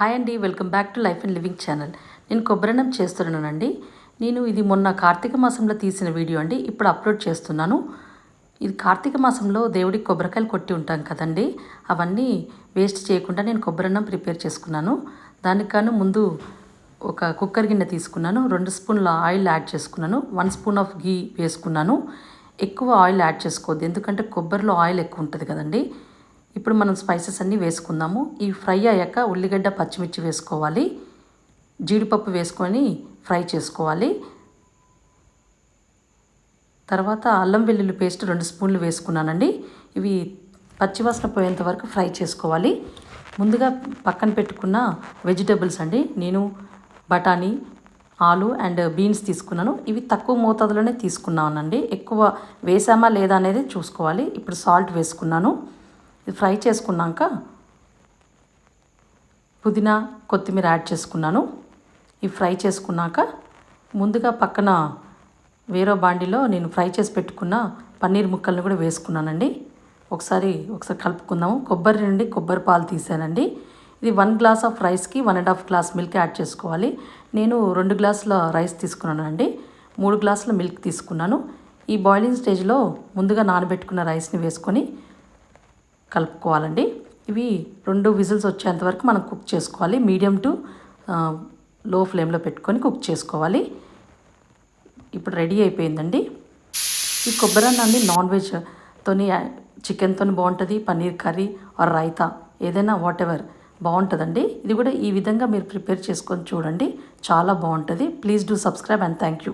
Hi అండి welcome back to life and living channel. నేను కొబ్బరన్నం చేస్తున్నానండి. నేను ఇది మొన్న కార్తీక మాసంలో తీసిన వీడియో అండి. ఇప్పుడు అప్లోడ్ చేస్తున్నాను. ఇది కార్తీక మాసంలో దేవుడికి కొబ్బరికాయలు కొట్టి ఉంటాం కదండి. అవన్నీ వేస్ట్ చేయకుండా నేను కొబ్బరన్నం ప్రిపేర్ చేసుకున్నాను. దానికి కాను ముందు ఒక కుక్కర్ గిన్నె తీసుకున్నాను. రెండు స్పూన్ల ఆయిల్ యాడ్ చేసుకున్నాను. వన్ స్పూన్ ఆఫ్ గీ వేసుకున్నాను. ఎక్కువ ఆయిల్ యాడ్ చేసుకోవద్దు. ఎందుకంటే కొబ్బరిలో ఆయిల్ ఎక్కువ ఉంటుంది కదండి. ఇప్పుడు మనం స్పైసెస్ అన్నీ వేసుకుందాము. ఈ ఫ్రై అయ్యాక ఉల్లిగడ్డ పచ్చిమిర్చి వేసుకోవాలి. జీడిపప్పు వేసుకొని ఫ్రై చేసుకోవాలి. తర్వాత అల్లం వెల్లుల్లి పేస్ట్ రెండు స్పూన్లు వేసుకున్నానండి. ఇవి పచ్చివాసన పోయేంత వరకు ఫ్రై చేసుకోవాలి. ముందుగా పక్కన పెట్టుకున్న వెజిటేబుల్స్ అండి. నేను బఠానీ ఆలు అండ్ బీన్స్ తీసుకున్నాను. ఇవి తక్కువ మోతాదులోనే తీసుకున్నానండి. ఎక్కువ వేసామా లేదా అనేది చూసుకోవాలి. ఇప్పుడు సాల్ట్ వేసుకున్నాను. ఇది ఫ్రై చేసుకున్నాక పుదీనా కొత్తిమీర యాడ్ చేసుకున్నాను. ఇవి ఫ్రై చేసుకున్నాక ముందుగా పక్కన వేరే బాండిలో నేను ఫ్రై చేసి పెట్టుకున్న పన్నీర్ ముక్కల్ని కూడా వేసుకున్నానండి. ఒకసారి ఒకసారి కలుపుకుందాము. కొబ్బరి నుండి కొబ్బరి పాలు తీసానండి. ఇది వన్ గ్లాస్ ఆఫ్ రైస్కి one and half glass milk add చేసుకోవాలి. నేను రెండు గ్లాసుల రైస్ తీసుకున్నానండి. మూడు గ్లాసుల మిల్క్ తీసుకున్నాను. ఈ బాయిలింగ్ స్టేజ్లో ముందుగా నానబెట్టుకున్న రైస్ని వేసుకొని కలుపుకోవాలండి. ఇవి రెండు విజిల్స్ వచ్చేంత వరకు మనం కుక్ చేసుకోవాలి. మీడియం టు లో ఫ్లేమ్లో పెట్టుకొని కుక్ చేసుకోవాలి. ఇప్పుడు రెడీ అయిపోయిందండి. ఈ కొబ్బరి అన్నాన్ని నాన్ వెజ్తోని చికెన్తో బాగుంటుంది పన్నీర్ కర్రీ ఆర్ రైతా ఏదైనా వాట్ ఎవర్ బాగుంటుందండి. ఇది కూడా ఈ విధంగా మీరు ప్రిపేర్ చేసుకొని చూడండి. చాలా బాగుంటుంది. Please do subscribe and thank you.